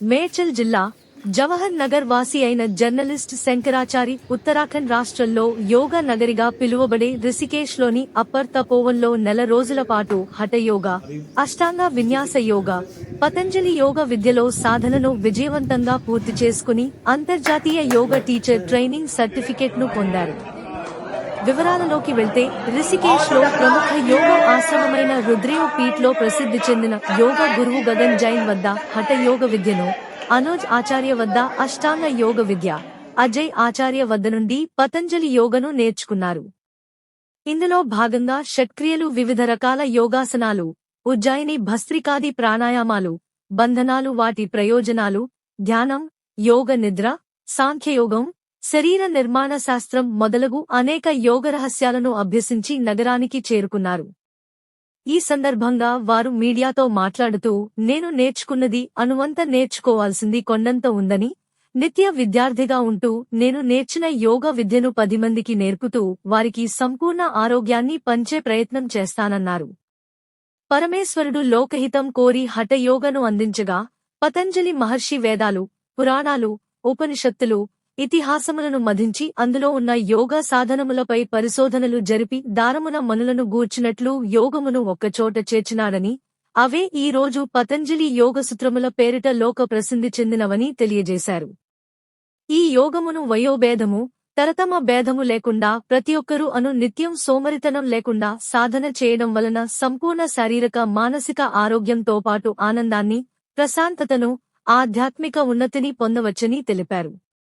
మేడ్చల్ జిల్లా జవహర్ నగర్ వాసి అయిన జర్నలిస్ట్ శంకరాచారి ఉత్తరాఖండ్ రాష్ట్రంలో యోగా నగరిగా పిలువబడే రిషికేశ్లోని అప్పర్ తపోవన్లో నెల రోజుల పాటు హఠయోగా అష్టాంగ విన్యాస యోగా పతంజలి యోగ విద్యలో సాధనను విజయవంతంగా పూర్తి చేసుకుని అంతర్జాతీయ యోగ టీచర్ ట్రైనింగ్ సర్టిఫికెట్ను పొందారు. వివరాలలోకి వెళ్తే రిషికేష్లో ప్రముఖ యోగా ఆశ్రమమైన రుద్రేవ్ పీఠ్లో ప్రసిద్ధి చెందిన యోగ గురువు గగన్ జైన్ వద్ద హఠ యోగ విద్యను అనోజ్ ఆచార్య వద్ద అష్టాంగ యోగ విద్య అజయ్ ఆచార్య వద్ద నుండి పతంజలి యోగను నేర్చుకున్నారు. ఇందులో భాగంగా షట్క్రియలు వివిధ రకాల యోగాసనాలు ఉజ్జాయిని భస్త్రికాది ప్రాణాయామాలు బంధనాలు వాటి ప్రయోజనాలు ధ్యానం యోగ నిద్ర సాంఖ్యయోగం శరీర నిర్మాణ శాస్త్రం మొదలగు అనేక యోగ రహస్యాలను అభ్యసించి నగరానికి చేరుకున్నారు. ఈ సందర్భంగా వారు మీడియాతో మాట్లాడుతూ నేను నేర్చుకున్నది అనువంత నేర్చుకోవాల్సింది కొండంత ఉందని నిత్య విద్యార్థిగా ఉంటూ నేను నేర్చిన యోగ విద్యను పది మందికి నేర్పుతూ వారికి సంపూర్ణ ఆరోగ్యాన్ని పంచే ప్రయత్నం చేస్తానన్నారు. పరమేశ్వరుడు లోకహితం కోరి హఠయోగను అందించగా పతంజలి మహర్షి వేదాలు పురాణాలు ఉపనిషత్తులు ఇతిహాసములను మధించి అందులో ఉన్న యోగ సాధనములపై పరిశోధనలు జరిపి దారమున మనులను గూర్చినట్లు యోగమును ఒక్కచోట చేర్చినాడని అవే ఈ రోజు పతంజలి యోగసూత్రముల పేరిట లోక ప్రసిద్ధి చెందినవని తెలియజేశారు. ఈ యోగమును వయోభేదము తరతమ భేదము లేకుండా ప్రతి ఒక్కరూ అను నిత్యం సోమరితనం లేకుండా సాధన చేయడం వలన సంపూర్ణ శారీరక మానసిక ఆరోగ్యంతో పాటు ఆనందాన్ని ప్రశాంతతను ఆధ్యాత్మిక ఉన్నతిని పొందవచ్చని తెలిపారు.